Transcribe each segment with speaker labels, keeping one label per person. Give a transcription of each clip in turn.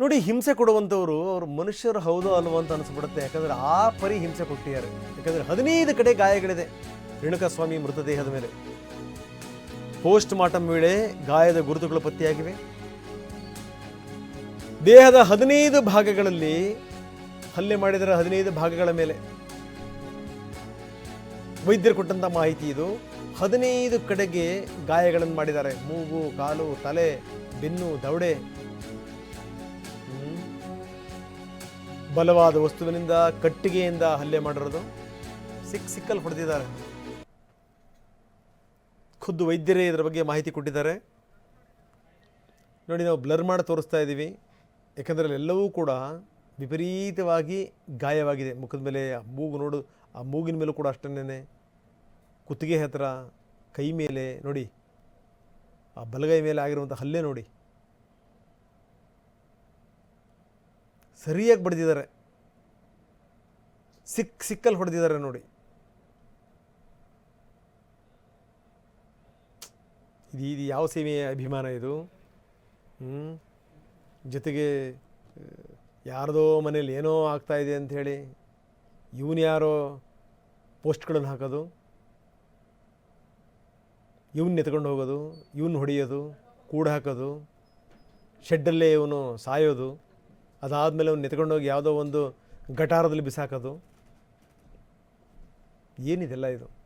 Speaker 1: ನೋಡಿ, ಹಿಂಸೆ ಕೊಡುವಂಥವ್ರು ಅವ್ರು ಮನುಷ್ಯರು ಹೌದೋ ಅಲ್ವೋ ಅಂತ ಅನಿಸ್ಬಿಡುತ್ತೆ. ಯಾಕಂದ್ರೆ ಆ ಪರಿ ಹಿಂಸೆ ಕೊಟ್ಟಿದ್ದಾರೆ. ಯಾಕಂದ್ರೆ ಹದಿನೈದು ಕಡೆ ಗಾಯಗಳಿದೆ ರೇಣುಕಾಸ್ವಾಮಿ ಮೃತದೇಹದ ಮೇಲೆ. ಪೋಸ್ಟ್ ಮಾರ್ಟಮ್ ವೇಳೆ ಗಾಯದ ಗುರುತುಗಳು ಪತ್ತೆಯಾಗಿವೆ. ದೇಹದ ಹದಿನೈದು ಭಾಗಗಳಲ್ಲಿ, ಹಲ್ಲೆ ಮಾಡಿದರೆ ಹದಿನೈದು ಭಾಗಗಳ ಮೇಲೆ. ವೈದ್ಯರು ಕೊಟ್ಟಂತ ಮಾಹಿತಿ ಇದು. ಹದಿನೈದು ಕಡೆಗೆ ಗಾಯಗಳನ್ನು ಮಾಡಿದ್ದಾರೆ. ಮೂಗು, ಕಾಲು, ತಲೆ, ಬೆನ್ನು, ದವಡೆ. ಬಲವಾದ ವಸ್ತುವಿನಿಂದ, ಕಟ್ಟಿಗೆಯಿಂದ ಹಲ್ಲೆ ಮಾಡಿರೋದು. ಸಿಕ್ ಸಿಕ್ಕಲ್ಲಿ ಹೊಡೆದಿದ್ದಾರೆ. ಖುದ್ದು ವೈದ್ಯರೇ ಇದರ ಬಗ್ಗೆ ಮಾಹಿತಿ ಕೊಟ್ಟಿದ್ದಾರೆ. ನೋಡಿ, ನಾವು ಬ್ಲರ್ ಮಾಡಿ ತೋರಿಸ್ತಾ ಇದ್ದೀವಿ. ಯಾಕಂದರೆ ಎಲ್ಲವೂ ಕೂಡ ವಿಪರೀತವಾಗಿ ಗಾಯವಾಗಿದೆ. ಮುಖದ ಮೇಲೆ ಆ ಮೂಗು ನೋಡು, ಆ ಮೂಗಿನ ಮೇಲೂ ಕೂಡ ಅಷ್ಟನ್ನೇ ಕುತ್ತಿಗೆ ಹತ್ತಿರ ಕೈ ಮೇಲೆ, ನೋಡಿ, ಆ ಬಲಗೈ ಮೇಲೆ ಆಗಿರುವಂಥ ಹಲ್ಲೆ ನೋಡಿ. ಸರಿಯಾಗಿ ಬಡ್ದಿದ್ದಾರೆ. ಸಿಕ್, ಸಿಕ್ಕಲ್ಲಿ ಹೊಡೆದಿದ್ದಾರೆ ನೋಡಿ. ಇದು ಇದು ಯಾವ ಸೇವೆಯ ಅಭಿಮಾನ ಇದು? ಜೊತೆಗೆ, ಯಾರದೋ ಮನೇಲಿ ಏನೋ ಆಗ್ತಾ ಇದೆ ಅಂಥೇಳಿ ಇವನು ಯಾರೋ ಪೋಸ್ಟ್ಗಳನ್ನು ಹಾಕೋದು ಇವನ್ನ ಎತ್ಕೊಂಡು ಹೋಗೋದು ಇವನ್ನ ಹೊಡೆಯೋದು, ಕೂಡ ಹಾಕೋದು ಶೆಡ್ಡಲ್ಲೇ ಇವನು ಸಾಯೋದು. ಅದಾದಮೇಲೆ ಅವ್ನು ಎತ್ಕೊಂಡೋಗಿ ಯಾವುದೋ ಒಂದು ಗಟಾರದಲ್ಲಿ ಬಿಸಾಕೋದು. ಏನಿದೆಲ್ಲ ಇದು?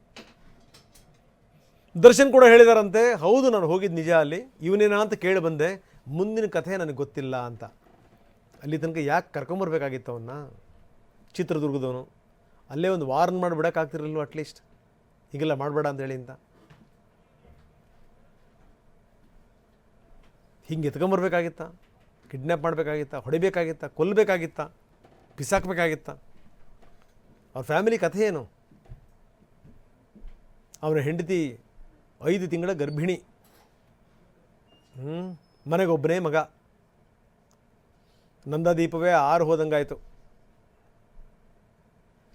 Speaker 1: ದರ್ಶನ್ ಕೂಡ ಹೇಳಿದಾರಂತೆ, ಹೌದು, ನಾನು ಹೋಗಿದ್ದು ನಿಜ ಅಲ್ಲಿ. ಇವನೇನ ಅಂತ ಕೇಳಿ ಬಂದೆ. ಮುಂದಿನ ಕಥೆ ನನಗೆ ಗೊತ್ತಿಲ್ಲ ಅಂತ. ಅಲ್ಲಿ ತನಕ ಯಾಕೆ ಕರ್ಕೊಂಬರ್ಬೇಕಾಗಿತ್ತು ಅವನ್ನ ಚಿತ್ರದುರ್ಗದವನು. ಅಲ್ಲೇ ಒಂದು ವಾರ್ನ್ ಮಾಡಿ ಬಿಡೋಕ್ಕಾಗ್ತಿರಲ್ವ ಅಟ್ಲೀಸ್ಟ್ ಹೀಗೆಲ್ಲ ಮಾಡಬೇಡ ಅಂತ ಹೇಳಿ ಅಂತ. ಹಿಂಗೆ ಎತ್ಕೊಂಬರ್ಬೇಕಾಗಿತ್ತ ಕಿಡ್ನ್ಯಾಪ್ ಮಾಡಬೇಕಾಗಿತ್ತ, ಹೊಡಿಬೇಕಾಗಿತ್ತ ಕೊಲ್ಲಬೇಕಾಗಿತ್ತ ಬಿಸಾಕಬೇಕಾಗಿತ್ತ ಅವ್ರ ಫ್ಯಾಮಿಲಿ ಕಥೆ ಏನು? ಅವನ ಹೆಂಡತಿ ಐದು ತಿಂಗಳ ಗರ್ಭಿಣಿ. ಹ್ಞೂ ಮನೆಗೊಬ್ಬನೇ ಮಗ. ನಂದಾದೀಪವೇ ಆರು ಹೋದಂಗಾಯಿತು.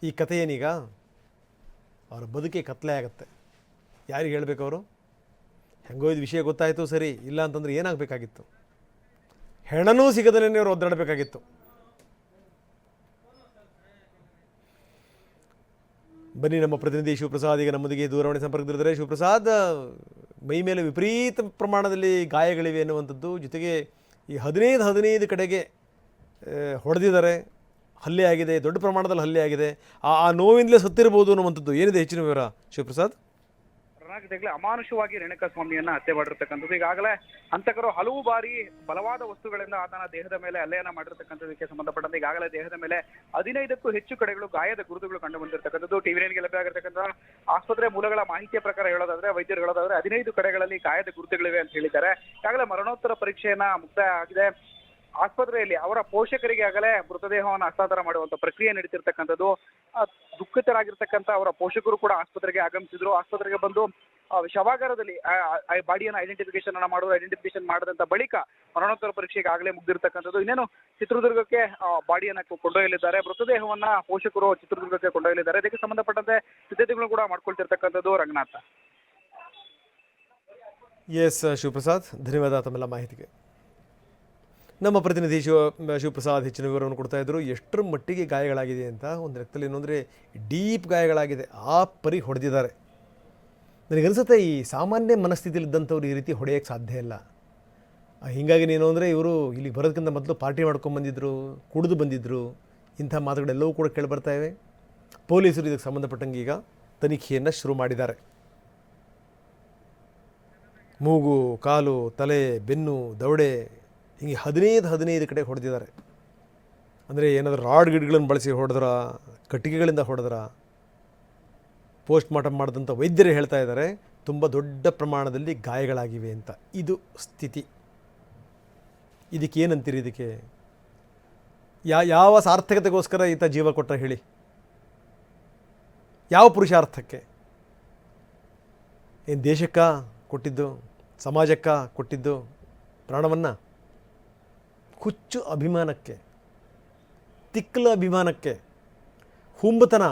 Speaker 1: ಈ ಕಥೆ ಏನೀಗ? ಅವರ ಬದುಕೆ ಕತ್ಲೆ ಆಗತ್ತೆ. ಯಾರಿಗೆ ಹೇಳಬೇಕು ಅವರು? ಹೆಂಗೋ ಇದು ವಿಷಯ ಗೊತ್ತಾಯಿತು ಸರಿ, ಇಲ್ಲ ಅಂತಂದ್ರೆ ಏನಾಗಬೇಕಾಗಿತ್ತು? ಹೆಣನೂ ಸಿಗದನೇ ಅವರು ಒದ್ದಾಡಬೇಕಾಗಿತ್ತು. ಬನ್ನಿ ನಮ್ಮ ಪ್ರತಿನಿಧಿ ಶಿವಪ್ರಸಾದ್, ಈಗ ನಮ್ಮೊಂದಿಗೆ ದೂರವಾಣಿ ಸಂಪರ್ಕದಲ್ಲಿದ್ದಾರೆ. ಶಿವಪ್ರಸಾದ್, ಮೈ ಮೇಲೆ ವಿಪರೀತ ಪ್ರಮಾಣದಲ್ಲಿ ಗಾಯಗಳಿವೆ ಅನ್ನುವಂಥದ್ದು ಜೊತೆಗೆ ಈ ಹದಿನೈದು ಹದಿನೈದು ಕಡೆಗೆ ಹೊಡೆದಿದ್ದಾರೆ. ಹಲ್ಲೆ ಆಗಿದೆ, ದೊಡ್ಡ ಪ್ರಮಾಣದಲ್ಲಿ ಹಲ್ಲೆ ಆಗಿದೆ. ಆ ಆ ನೋವಿಂದಲೇ ಸತ್ತಿರ್ಬೋದು ಅನ್ನುವಂಥದ್ದು ಏನಿದೆ ಹೆಚ್ಚಿನ ವಿವರ ಶಿವಪ್ರಸಾದ್?
Speaker 2: ಕರ್ನಾಟಕದಲ್ಲಿ ಅಮಾನುಷವಾಗಿ ರೇಣುಕಾ ಸ್ವಾಮಿಯನ್ನ ಹತ್ಯೆ ಮಾಡಿರ್ತಕ್ಕಂಥದ್ದು. ಈಗಾಗಲೇ ಹಂತಕರು ಹಲವು ಬಾರಿ ಬಲವಾದ ವಸ್ತುಗಳಿಂದ ಆತನ ದೇಹದ ಮೇಲೆ ಹಲ್ಲೆಯನ್ನ ಮಾಡಿರ್ತಕ್ಕಂಥದಕ್ಕೆ ಸಂಬಂಧಪಟ್ಟಂತೆ ಈಗಾಗಲೇ ದೇಹದ ಮೇಲೆ ಹದಿನೈದಕ್ಕೂ ಹೆಚ್ಚು ಕಡೆಗಳು ಗಾಯದ ಗುರುತುಗಳು ಕಂಡು ಬಂದಿರತಕ್ಕಂಥದ್ದು. ಟಿವಿ ನೈನ್ಗೆ ಲಭ್ಯ ಆಸ್ಪತ್ರೆ ಮೂಲಗಳ ಮಾಹಿತಿಯ ಪ್ರಕಾರ ಹೇಳೋದಾದ್ರೆ ವೈದ್ಯರು ಹೇಳೋದಾದ್ರೆ ಹದಿನೈದು ಕಡೆಗಳಲ್ಲಿ ಗಾಯದ ಗುರುತುಗಳಿವೆ ಅಂತ ಹೇಳಿದ್ದಾರೆ. ಈಗಾಗಲೇ ಮರಣೋತ್ತರ ಪರೀಕ್ಷೆಯನ್ನ ಮುಕ್ತಾಯ ಆಗಿದೆ. ಆಸ್ಪತ್ರೆಯಲ್ಲಿ ಅವರ ಪೋಷಕರಿಗೆ ಆಗಲೇ ಮೃತದೇಹವನ್ನು ಹಸ್ತಾಂತರ ಮಾಡುವಂತ ಪ್ರಕ್ರಿಯೆ ನಡೀತಿರ್ತಕ್ಕಂಥದ್ದು ದುಃಖಿತರಾಗಿರ್ತಕ್ಕಂಥ ಅವರ ಪೋಷಕರು ಕೂಡ ಆಸ್ಪತ್ರೆಗೆ ಆಗಮಿಸಿದ್ರು. ಆಸ್ಪತ್ರೆಗೆ ಬಂದು ಶವಾಗಾರದಲ್ಲಿ ಬಾಡಿಯನ್ನು ಐಡೆಂಟಿಫಿಕೇಶನ್ ಅನ್ನ ಮಾಡೋದು ಐಡೆಂಟಿಫಿಕೇಶನ್ ಮಾಡಿದಂತ ಬಳಿಕ ಮರಣೋತ್ತರ ಪರೀಕ್ಷೆಗೆ ಆಗಲೇ ಮುಗ್ದಿರ್ತಕ್ಕಂಥದ್ದು. ಇನ್ನೇನು ಚಿತ್ರದುರ್ಗಕ್ಕೆ ಬಾಡಿಯನ್ನ ಕೊಂಡೊಯ್ಯಲಿದ್ದಾರೆ. ಮೃತದೇಹವನ್ನ ಪೋಷಕರು ಚಿತ್ರದುರ್ಗಕ್ಕೆ ಕೊಂಡೊಯ್ಯಲಿದ್ದಾರೆ. ಇದಕ್ಕೆ ಸಂಬಂಧಪಟ್ಟಂತೆ ಸಿದ್ಧತೆಗಳು ಕೂಡ ಮಾಡ್ಕೊಳ್ತಿರ್ತಕ್ಕಂಥದ್ದು ರಂಗನಾಥ.
Speaker 1: ಎಸ್ ಶಿವಪ್ರಸಾದ್ ಧನ್ಯವಾದ ತಮ್ಮೆಲ್ಲ ಮಾಹಿತಿಗೆ. ನಮ್ಮ ಪ್ರತಿನಿಧಿ ಶಿವ ಶಿವಪ್ರಸಾದ್ ಹೆಚ್ಚಿನ ವಿವರವನ್ನು ಕೊಡ್ತಾ ಇದ್ದರು ಎಷ್ಟರ ಮಟ್ಟಿಗೆ ಗಾಯಗಳಾಗಿದೆ ಅಂತ ಒಂದು ರಕ್ತದಲ್ಲಿ ಏನಂದರೆ ಡೀಪ್ ಗಾಯಗಳಾಗಿದೆ. ಆ ಪರಿ ಹೊಡೆದಿದ್ದಾರೆ. ನನಗನ್ಸುತ್ತೆ ಈ ಸಾಮಾನ್ಯ ಮನಸ್ಥಿತಿಲಿದ್ದಂಥವ್ರು ಈ ರೀತಿ ಹೊಡೆಯೋಕ್ಕೆ ಸಾಧ್ಯ ಇಲ್ಲ. ಹೀಗಾಗಿ ನೀನು ಅಂದರೆ ಇವರು ಇಲ್ಲಿಗೆ ಬರೋದಕ್ಕಿಂತ ಮೊದಲು ಪಾರ್ಟಿ ಮಾಡ್ಕೊಂಡು ಬಂದಿದ್ದರು ಕುಡಿದು ಬಂದಿದ್ದರು ಇಂಥ ಮಾತುಗಳೆಲ್ಲವೂ ಕೂಡ ಕೇಳಿಬರ್ತಾ ಇವೆ. ಪೊಲೀಸರು ಇದಕ್ಕೆ ಸಂಬಂಧಪಟ್ಟಂಗೆ ಈಗ ತನಿಖೆಯನ್ನು ಶುರು ಮಾಡಿದ್ದಾರೆ. ಮೂಗು, ಕಾಲು, ತಲೆ, ಬೆನ್ನು, ದವಡೆ ಹೀಗೆ ಹದಿನೈದು ಹದಿನೈದು ಕಡೆ ಹೊಡೆದಿದ್ದಾರೆ. ಅಂದರೆ ಏನಾದರೂ ರಾಡ್ ಗಿಡಗಳನ್ನು ಬಳಸಿ ಹೊಡೆದ್ರ, ಕಟ್ಟಿಗೆಗಳಿಂದ ಹೊಡೆದ್ರ ಪೋಸ್ಟ್ ಮಾರ್ಟಮ್ ಮಾಡಿದಂಥ ವೈದ್ಯರು ಹೇಳ್ತಾ ಇದ್ದಾರೆ, ತುಂಬ ದೊಡ್ಡ ಪ್ರಮಾಣದಲ್ಲಿ ಗಾಯಗಳಾಗಿವೆ ಅಂತ. ಇದು ಸ್ಥಿತಿ. ಇದಕ್ಕೆ ಏನಂತೀರಿ ಇದಕ್ಕೆ? ಯಾ, ಯಾವ ಸಾರ್ಥಕತೆಗೋಸ್ಕರ ಈತ ಜೀವ ಕೊಟ್ಟರೆ ಹೇಳಿ? ಯಾವ ಪುರುಷಾರ್ಥಕ್ಕೆ? ಏನು ದೇಶಕ್ಕ ಕೊಟ್ಟಿದ್ದು, ಸಮಾಜಕ್ಕ ಕೊಟ್ಟಿದ್ದು ಪ್ರಾಣವನ್ನು? ಹುಚ್ಚು ಅಭಿಮಾನಕ್ಕೆ ತಿಕ್ಕಲ ಅಭಿಮಾನಕ್ಕೆ ಹುಂಬತನ.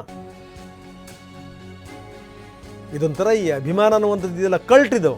Speaker 1: ಇದೊಂಥರ ಈ ಅಭಿಮಾನ ಅನ್ನುವಂಥದ್ದು ಇದೆಲ್ಲ ಕಲ್ಟ್ ಇದು.